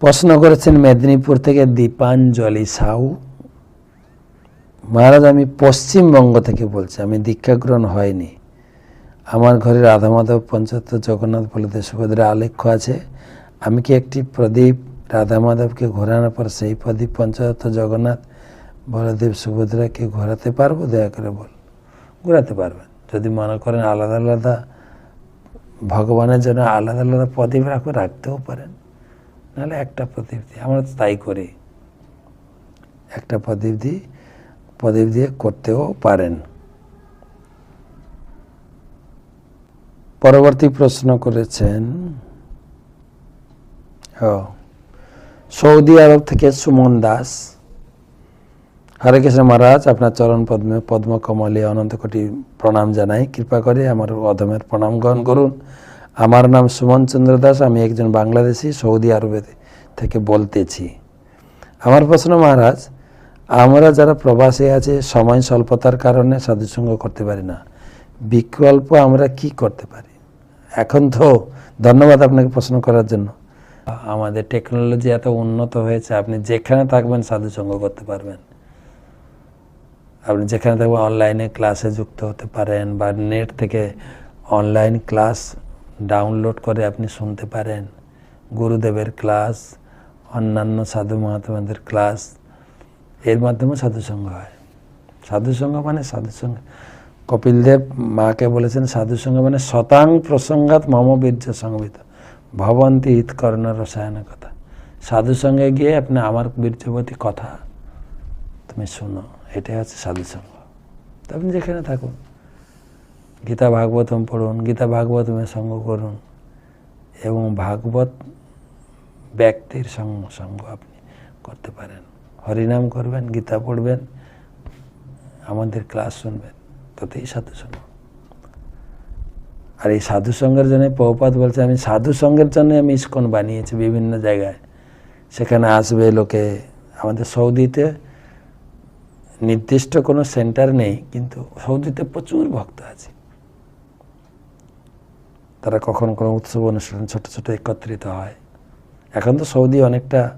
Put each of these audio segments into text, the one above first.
প্রশ্ন করেছেন মেদিনীপুর থেকে দীপাঞ্জলি সাউ মহারাজ, আমি পশ্চিমবঙ্গ থেকে বলছি, আমি দীক্ষা গ্রহণ হয়নি। আমার ঘরে রাধা মাধব পঞ্চায়েত জগন্নাথ বলদেব সুভদ্রা আলেখ্য আছে। আমি কি একটি প্রদীপ রাধা মাধবকে ঘোরানোর পর সেই প্রদীপ পঞ্চায়েত জগন্নাথ বলদেব সুভদ্রাকে ঘোরাতে পারব? দয়া করে বল ঘোরাতে পারবেন। যদি মনে করেন আলাদা আলাদা, ভগবানের জন্য আলাদা আলাদা প্রদীপ রাখো, রাখতেও পারেন। নাহলে একটা প্রদীপ দিয়ে, আমরা তাই করি। একটা প্রদীপ দিয়ে প্রদীপ দিয়ে করতেও পারেন। পরবর্তী প্রশ্ন করেছেন সৌদি আরব থেকে সুমন দাস। হরে কৃষ্ণ মহারাজ, আপনার চরণ পদ্মে পদ্ম কমলে অনন্ত কোটি প্রণাম জানাই। কৃপা করে আমার অধমের প্রণাম গ্রহণ করুন। আমার নাম সুমন চন্দ্র দাস, আমি একজন বাংলাদেশি, সৌদি আরবে থেকে বলতেছি। আমার প্রশ্ন, মহারাজ, আমরা যারা প্রবাসে আছে, সময় স্বল্পতার কারণে সাধুসঙ্গ করতে পারি না। বিকল্প আমরা কি করতে পারি? এখন তো ধন্যবাদ আপনাকে প্রশ্ন করার জন্য। আমাদের টেকনোলজি এত উন্নত হয়েছে, আপনি যেখানে থাকবেন সাধুসঙ্গ করতে পারবেন। আপনি যেখানে থাকবেন অনলাইনে ক্লাসে যুক্ত হতে পারেন বা নেট থেকে অনলাইন ক্লাস ডাউনলোড করে আপনি শুনতে পারেন। গুরুদেবের ক্লাস, অন্যান্য সাধু মহাত্মাদের ক্লাস। এর মাধ্যমে সাধুসঙ্গ হয়। সাধুসঙ্গ মানে সাধুসঙ্গ। কপিলদেব মাকে বলেছেন, সাধুসঙ্গ মানে শতাং প্রসঙ্গাত মম বীর্য সংবিত। ভবন্তী হিতকর্ণ রসায়ন কথা। সাধুসঙ্গে গিয়ে আপনি আমার বীর্যবতী কথা তুমি শোনো। এটাই হচ্ছে সাধুসঙ্গ। তো আপনি যেখানে থাকুন। গীতা ভাগবতম পড়ুন, গীতা ভাগবতমের সঙ্গ করুন, এবং ভাগবত ব্যক্তির সঙ্গ সঙ্গ আপনি করতে পারেন। হরিনাম করবেন, গীতা পড়বেন, আমাদের ক্লাস শুনবেন, তাতেই সাধুসঙ্গ আর এই সাধুসঙ্গের জন্য পৌপাত বলছে, আমি সাধুসঙ্গের জন্য আমি ইস্কন বানিয়েছি বিভিন্ন জায়গায়। সেখানে আসবে লোকে আমাদের সৌদিতে, নির্দিষ্ট কোনো সেন্টার নেই, কিন্তু সৌদিতে প্রচুর ভক্ত আছে। তারা কখন কোনো উৎসব অনুষ্ঠান ছোট ছোট একত্রিত হয়। এখন তো সৌদি অনেকটা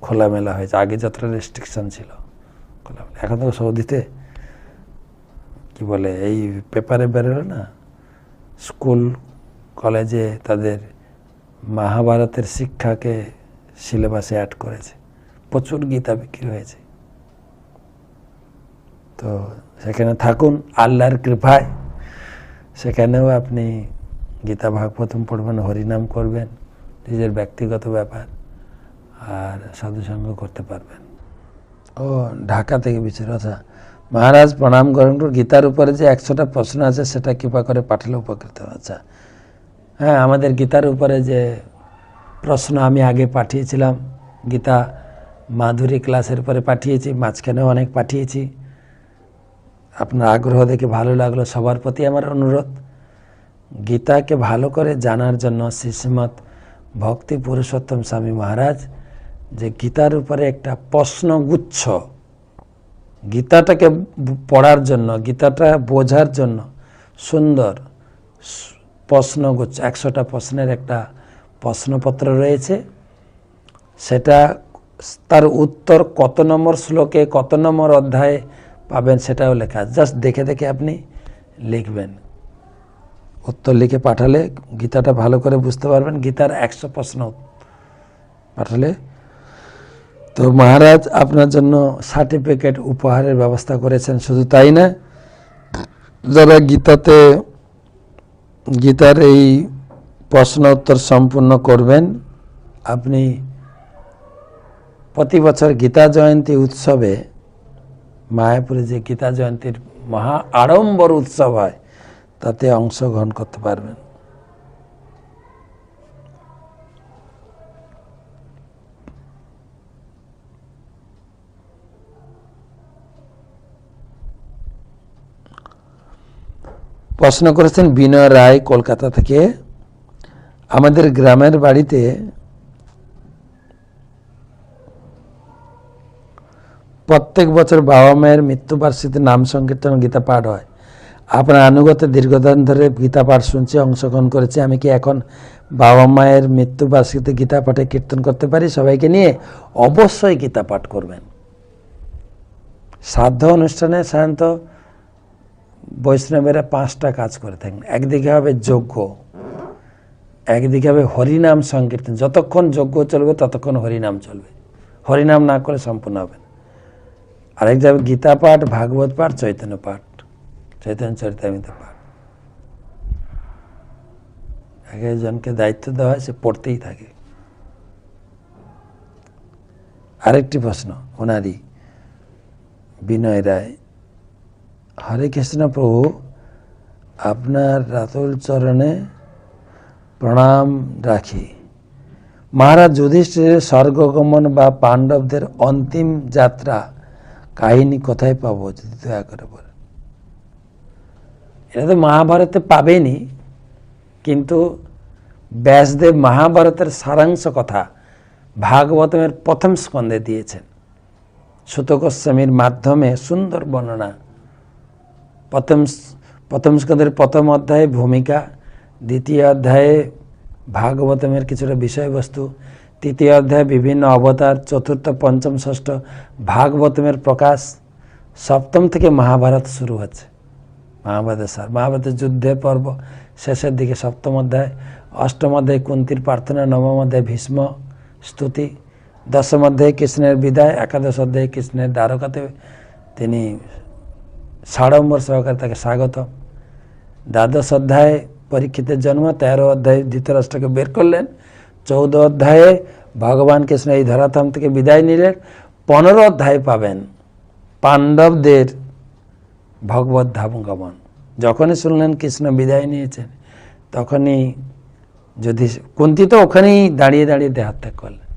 খোলামেলা হয়েছে। আগে যতটা রেস্ট্রিকশন ছিল। খোলামেলা। এখন তো সৌদিতে কি বলে, এই পেপারে বেরোলো না, স্কুল, কলেজে তাদের মহাভারতের শিক্ষাকে সিলেবাসে অ্যাড করেছে। প্রচুর গীতা বিক্রি হয়েছে। তো সেখানে থাকুন, আল্লাহর কৃপায়। সেখানেও আপনি গীতা ভাগবতম পড়বেন, হরিনাম করবেন, নিজের ব্যক্তিগত ব্যাপার, আর সাধুসঙ্গ করতে পারবেন। ও, ঢাকা থেকে বিচার আচ্ছা। মহারাজ প্রণাম করুন গীতার উপরে যে একশোটা প্রশ্ন আছে, সেটা কৃপা করে পাঠালে উপকৃত আচ্ছা। হ্যাঁ আমাদের গীতার উপরে যে প্রশ্ন আমি আগে পাঠিয়েছিলাম, গীতা মাধুরী ক্লাসের পরে পাঠিয়েছি, মাঝখানেও অনেক পাঠিয়েছি। আপনার আগ্রহ দেখে ভালো লাগল, সবার প্রতি আমার অনুরোধ। গীতাকে ভালো করে জানার জন্য শ্রীশ্রীমৎ ভক্তি পুরুষোত্তম স্বামী মহারাজ যে গীতার উপরে একটা প্রশ্নগুচ্ছ। গীতাটাকে পড়ার জন্য, গীতাটা বোঝার জন্য সুন্দর প্রশ্নগুচ্ছ, একশোটা প্রশ্নের একটা প্রশ্নপত্র রয়েছে। সেটা তার উত্তর কত নম্বর শ্লোকে কত নম্বর অধ্যায়ে পাবেন সেটাও লেখা। জাস্ট দেখে দেখে আপনি লিখবেন। উত্তর লিখে পাঠালে গীতাটা ভালো করে বুঝতে পারবেন। গীতার একশো প্রশ্ন পাঠালে। তো মহারাজ, আপনার জন্য সার্টিফিকেট উপহারের ব্যবস্থা করেছেন, শুধু তাই না? যারা গীতাতে, গীতার এই প্রশ্ন উত্তর সম্পূর্ণ করবেন, আপনি প্রতি বছর গীতা জয়ন্তী উৎসবে, মায়াপুরে যে গীতা জয়ন্তীর মহা আড়ম্বর উৎসব হয় তাতে অংশগ্রহণ করতে পারবেন। প্রশ্ন করেছেন বিনয় রায় কলকাতা থেকে, আমাদের গ্রামের বাড়িতে প্রত্যেক বছর বাবা মায়ের মৃত্যুবার্ষিকীতে নাম সংকীর্তন গীতা পাঠ হয়। আপনার আনুগত দীর্ঘদিন ধরে গীতা পাঠ শুনছি, অংশগ্রহণ করেছি। আমি কি এখন বাবা মায়ের মৃত্যুবার্ষিকীতে গীতা পাঠে কীর্তন করতে পারি? সবাইকে নিয়ে অবশ্যই গীতা পাঠ করবেন। শ্রাদ্ধ অনুষ্ঠানে সাধারণত বৈষ্ণবেরা পাঁচটা কাজ করে থাকেন। একদিকে হবে যজ্ঞ, একদিকে হবে হরিনাম সংকীর্তন। যতক্ষণ যজ্ঞ চলবে, ততক্ষণ হরিনাম চলবে। হরিনাম না করে সম্পূর্ণ হবে না। আরেক যাবে গীতা পাঠ, ভাগবত পাঠ, চৈতন্য পাঠ। চৈতন্য চরিতামিত পাঠ। এক একজনকে দায়িত্ব দেওয়া হয়, সে পড়তেই থাকে। আরেকটি প্রশ্ন, ওনারই বিনয় রায়, হরে কৃষ্ণ প্রভু, আপনার রাতুল চরণে প্রণাম রাখি। মহারাজ যুধিষ্ঠিরের স্বর্গগমন বা পাণ্ডবদের অন্তিম যাত্রা কাহিনী কোথায় পাবো, যদি দয়া করে বলেন? এটা তো মহাভারতে পাবেনি, কিন্তু ব্যাসদেব মহাভারতের সারাংশ কথা ভাগবতমের প্রথম স্কন্ধে দিয়েছেন। সুত গোস্বামীর মাধ্যমে সুন্দর বর্ণনা। প্রথম প্রথম স্কন্ধের প্রথম অধ্যায়ে ভূমিকা, দ্বিতীয় অধ্যায়ে ভাগবতমের কিছুটা বিষয়বস্তু, তৃতীয় অধ্যায়ে বিভিন্ন অবতার, চতুর্থ, পঞ্চম, ষষ্ঠ ভাগবতমের প্রকাশ, সপ্তম থেকে মহাভারত শুরু হচ্ছে। মহাভারতের সার মহাভারতের যুদ্ধের পর্ব শেষের দিকে সপ্তম অধ্যায়, অষ্টম অধ্যায় কুন্তির প্রার্থনা, নবম অধ্যায় ভীষ্ম স্তুতি, দশম অধ্যায়ে কৃষ্ণের বিদায়, একাদশ অধ্যায়ে কৃষ্ণের দ্বারকাতে তিনি সাড়ম্বর সহকারে তাকে স্বাগত। দ্বাদশ অধ্যায়ে পরীক্ষিতের জন্ম, তেরো অধ্যায়ে ধৃতরাষ্ট্রকে বের করলেন। চৌদ্দ অধ্যায়ে ভগবান কৃষ্ণ এই ধরাধাম থেকে বিদায় নিলেন। পনেরো অধ্যায় পাবেন। পাণ্ডবদের ভগবত ধাম গমন যখনই শুনলেন কৃষ্ণ বিদায় নিয়েছেন, তখনই যদি কুন্তি তো ওখানেই দাঁড়িয়ে দাঁড়িয়ে দেহাত্যাগ করলেন।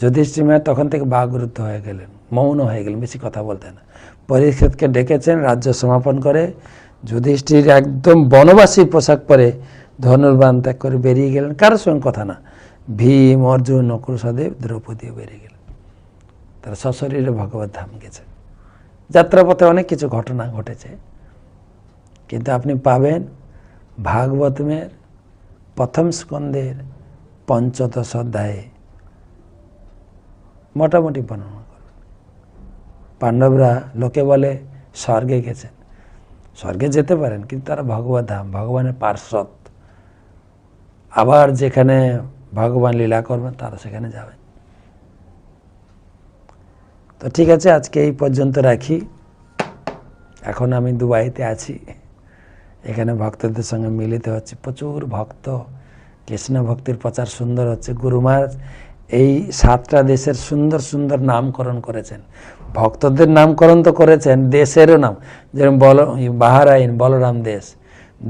যুধিষ্ঠির তখন থেকে বাগরুদ্ধ হয়ে গেলেন, মৌন হয়ে গেলেন, বেশি কথা বলতে না। পরীক্ষিতকে ডেকেছেন, রাজ্য সমাপন করে যুধিষ্ঠির একদম বনবাসী পোশাক পরে ধনুর্বান ত্যাগ করে বেরিয়ে গেলেন। কারোর সঙ্গে কথা না। ভীম, অর্জুন নকুল সদেব দ্রৌপদীও বেরিয়ে গেলেন। তারা সশরীরে ভগবত ধাম গেছে। যাত্রাপথে অনেক কিছু ঘটনা ঘটেছে। কিন্তু আপনি পাবেন ভাগবতমের প্রথম স্কন্ধের পঞ্চদশ অধ্যায়ে। মোটামুটি বর্ণনা করবেন পাণ্ডবরা লোকে বলে স্বর্গে গেছেন। স্বর্গে যেতে পারেন, কিন্তু তারা ভগবত ধাম, ভগবানের পার্শ্বদ আবার যেখানে ভগবান লীলা করবেন, তারা সেখানে যাবেন। তো ঠিক আছে, আজকে এই পর্যন্ত রাখি। এখন আমি দুবাইতে আছি। এখানে ভক্তদের সঙ্গে মিলিত হচ্ছে। প্রচুর ভক্ত, কৃষ্ণ ভক্তির প্রচার সুন্দর হচ্ছে। গুরু মহারাজ এই সাতটা দেশের সুন্দর সুন্দর নামকরণ করেছেন। ভক্তদের নামকরণ তো করেছেন, দেশেরও নাম। যেরকম বল, বাহারাইন, বলরাম দেশ,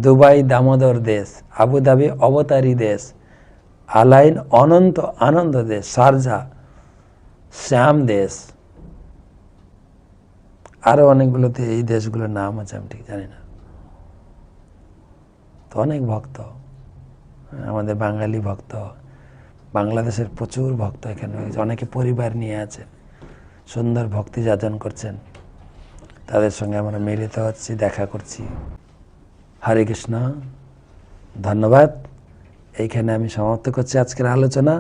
দুবাই দামোদর দেশ, আবুধাবি অবতারী দেশ, আলাইন অনন্ত আনন্দ দেশ শারজা শ্যাম দেশ আরও অনেকগুলোতে এই দেশগুলোর নাম আছে, আমি ঠিক জানি না। তো অনেক ভক্ত, আমাদের বাঙালি ভক্ত, বাংলাদেশের প্রচুর ভক্ত এখানে। অনেকে পরিবার নিয়ে আছেন সুন্দর ভক্তি যাজন করছেন। তাদের সঙ্গে আমরা মিলিত হচ্ছি, দেখা করছি। হরে কৃষ্ণ, ধন্যবাদ। এইখানে আমি সমাপ্ত করছি আজকের আলোচনা।